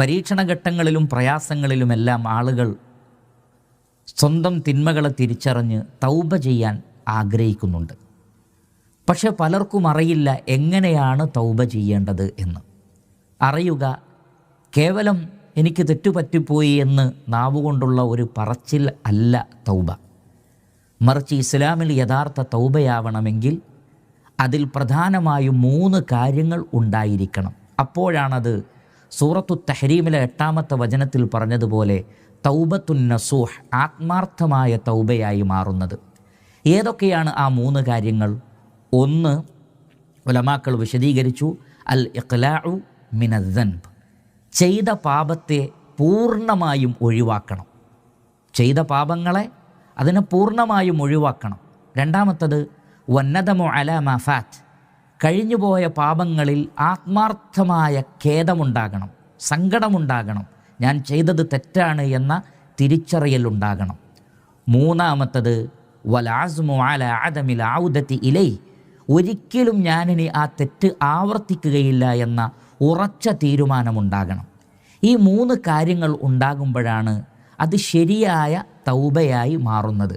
പരീക്ഷണഘട്ടങ്ങളിലും പ്രയാസങ്ങളിലുമെല്ലാം ആളുകൾ സ്വന്തം തിന്മകളെ തിരിച്ചറിഞ്ഞ് തൗബ ചെയ്യാൻ ആഗ്രഹിക്കുന്നുണ്ട്. പക്ഷെ പലർക്കും അറിയില്ല എങ്ങനെയാണ് തൗബ ചെയ്യേണ്ടത് എന്ന്. അറിയുക കേവലം എനിക്ക് തെറ്റുപറ്റിപ്പോയി എന്ന് നാവുകൊണ്ടുള്ള ഒരു പറച്ചിൽ അല്ല തൗബ. മറിച്ച് ഇസ്ലാമിൽ യഥാർത്ഥ തൗബയാവണമെങ്കിൽ അതിൽ പ്രധാനമായും മൂന്ന് കാര്യങ്ങൾ ഉണ്ടായിരിക്കണം. അപ്പോഴാണത് സൂറത്തു തഹരീമിലെ എട്ടാമത്തെ വചനത്തിൽ പറഞ്ഞതുപോലെ തൗബത്തുൻ നസൂഹ് ആത്മാർത്ഥമായ തൗബയായി മാറുന്നത്. ഏതൊക്കെയാണ് ആ മൂന്ന് കാര്യങ്ങൾ? ഒന്ന് ഉലമാക്കൾ വിശദീകരിച്ചു അൽ ഇഖ്ലാഉ മിനദ്ദൻബ് ചെയ്ത പാപത്തെ പൂർണമായും ഒഴിവാക്കണം. ചെയ്ത പാപങ്ങളെ അതിനെ പൂർണമായും ഒഴിവാക്കണം. രണ്ടാമത്തത് വന്നതമോ അല മഫാറ്റ് കഴിഞ്ഞുപോയ പാപങ്ങളിൽ ആത്മാർത്ഥമായ ഖേദമുണ്ടാകണം സങ്കടമുണ്ടാകണം. ഞാൻ ചെയ്തത് തെറ്റാണ് എന്ന തിരിച്ചറിയലുണ്ടാകണം മൂന്നാമത്തത് വലാസ്മു ആല ആദമിൽ ആവുദത്തി ഇലൈ ഒരിക്കലും ഞാനിനി ആ തെറ്റ് ആവർത്തിക്കുകയില്ല എന്ന ഉറച്ച തീരുമാനമുണ്ടാകണം. ഈ മൂന്ന് കാര്യങ്ങൾ ഉണ്ടാകുമ്പോഴാണ് അത് ശരിയായ തൗബയായി മാറുന്നത്.